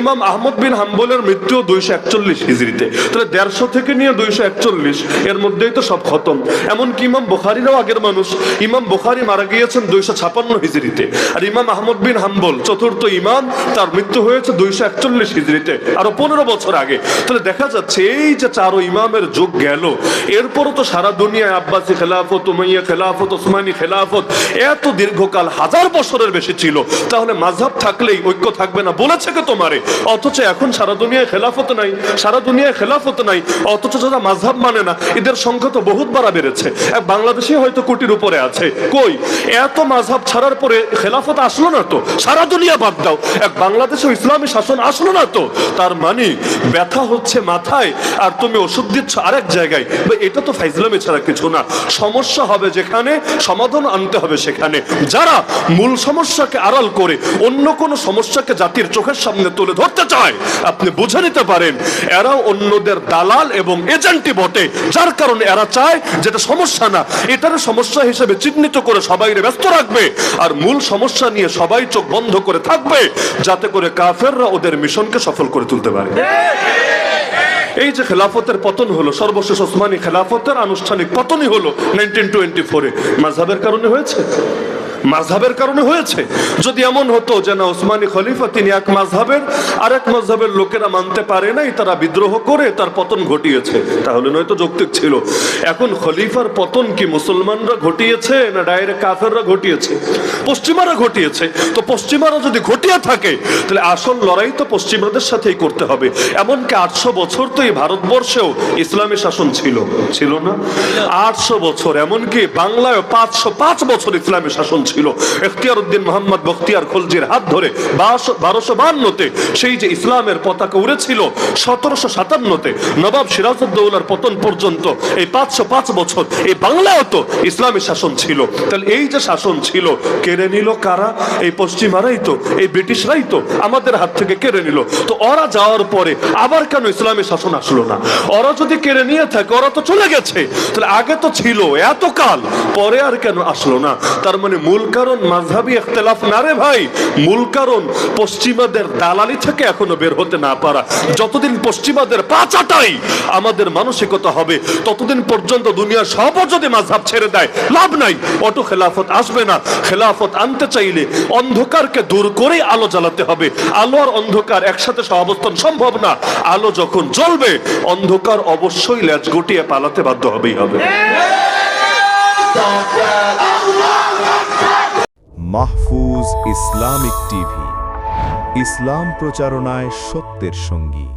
ইমাম আহমদ বিন হাম্বলের মৃত্যু দুইশো একচল্লিশ হিজড়িতে। তাহলে দেড়শো থেকে নিয়ে দুইশো একচল্লিশ, এর মধ্যেই তো সব খতম। এমনকি ইমাম বুখারিরাও আগের মানুষ। ইমাম বুখারি মারা গিয়েছেন দুইশো ছাপান্ন হিজড়িতে। আর ইমাম আহমদ বিন হাম্বল, চতুর্থ ইমাম, তার মৃত্যু হয়েছে দুইশো একচল্লিশ হিজড়িতে। আরও পনেরো বছর আগে। তাহলে দেখা যাচ্ছে এই যে চারো ইমামের যুগ গেল, এরপরও তো সারা দুনিয়ায় আব্বাসি খেলাফত, উমাইয়া খেলাফত, ওসমানী খেলাফত এত দীর্ঘকাল, হাজার বছরের বেশি ছিল। তাহলে মাঝহাব থাকলেই ঐক্য থাকবে না, বলেছে কে তোমারে? অথচ এখন সারা দুনিয়ায় খেলাফত নাই, সারা দুনিয়ায় খেলাফত নাই, অথচ যারা মাঝহাব মানে না, এদের সংখ্যা তো বহুত বাড়া বেড়েছে। বাংলাদেশে হয়তো কোটির উপরে আছে। কই? এত মাঝহাব ছাড়ার পরে খেলাফত আসলো না তো? সারা দুনিয়া বাদ দাও। এক বাংলাদেশে ইসলামী শাসন আসলো না তো? তার মানে ব্যথা হচ্ছে মাথায়, আর তুমি ওষুধ দিচ্ছ আরেক জায়গায়। এটা তো ফাইজলামি ছাড়া কিছু না। সমস্যা হবে যেখানে, সমাধান আনতে হবে সেখানে। যারা মূল সমস্যাকে আড়াল করে, অন্য কোন সমস্যাকে জাতির চোখের সামনে তুলে ধরতে চায়। আপনি বুঝে নিতে পারেন এরা অন্যদের দালাল এবং এজেন্টই বটে। যার কারণে এরা চায় যেটা সমস্যা না, এটার সমস্যা হিসেবে চিহ্নিত করে সবাই ব্যস্ত রাখবে। আর মূল সমস্যা নিয়ে সবাই চোখ বন্ধ করে থাকবে, যাতে করে কাফেররা ওদের মিশনকে সফল করে তুলতে পারে। এই যে খেলাফতের পতন হলো, সর্বশেষ ওসমানী খেলাফতের আনুষ্ঠানিক পতনই হলো নাইনটিন টোয়েন্টি ফোরে মাঝহাবের কারণে হয়েছে? মাঝহাবের কারণে হয়েছে। যদি এমন হতো যে না, ওসমানী খলিফা তিনি এক মাঝহাবের, আর এক মাঝহাবের লোকেরা মানতে পারে নাই, তারা বিদ্রোহ করে তার পতন ঘটিয়েছে। তাহলে নয়তো যৌক্তিক ছিল। এখন খলিফার পতন কি মুসলমানরা ঘটিয়েছে না ডাইরেক্ট কাফেররা ঘটিয়েছে? পশ্চিমারা ঘটিয়েছে। তো পশ্চিমারা যদি ঘটিয়ে থাকে, তাহলে আসল লড়াই তো পশ্চিমাদের সাথেই করতে হবে। এমনকি আটশো বছর তো এই ভারতবর্ষেও ইসলামী শাসন ছিল। ছিল না? আটশো বছর। এমনকি বাংলায় পাঁচশো পাঁচ বছর ইসলামী শাসন ছিল। এখতিয়ার উদ্দিন মোহাম্মদ বখতিয়ার খলজির হাত ধরে বারোশো বান্নতে সেই যে ইসলামের পতাকা উড়েছিল, সতেরোশো সাতান্নতে নবাব সিরাজউদ্দৌলার পতন পর্যন্ত এই পাঁচশো পাঁচ বছর এই বাংলায় তো ইসলামী শাসন ছিল। তাহলে এই যে শাসন ছিল, কেড়ে নিল কারা? এই পশ্চিমারাই তো, এই ব্রিটিশরাই তো আমাদের হাত থেকে কেড়ে নিল। তো ওরা যাওয়ার পরে আবার কেন ইসলামী শাসন আসলো না? ওরা যদি কেড়ে নিয়ে থাকে, ওরা তো চলে গেছে। তাহলে আগে তো ছিল, এতকাল পরে আর কেন আসলো না? তার মানে মূল কারণ মাঝহাবি ইখতলাফ না রে ভাই? মূল কারণ পশ্চিমাদের দালালি থেকে এখনও বের হতে না পারা। যতদিন পশ্চিমাদের পাচাটাই আমাদের মানসিকতা হবে, ততদিন পর্যন্ত দুনিয়ার সব যদি মাঝহাব ছেড়ে দেয়, লাভ নাই। অটো খেলাফত আসবে না। খেলাফত আনতে চাইলে অন্ধকারকে দূর করেই আলো জ্বালাতে হবে। আলো আর অন্ধকার একসাথে সহাবস্থান সম্ভব না। আলো যখন জ্বলবে, অন্ধকার অবশ্যই ল্যাচ গুটিয়ে পালাতে বাধ্য হবেই হবে। মাহফুজ ইসলামিক টিভি ইসলাম প্রচারণায় সত্যের সঙ্গী।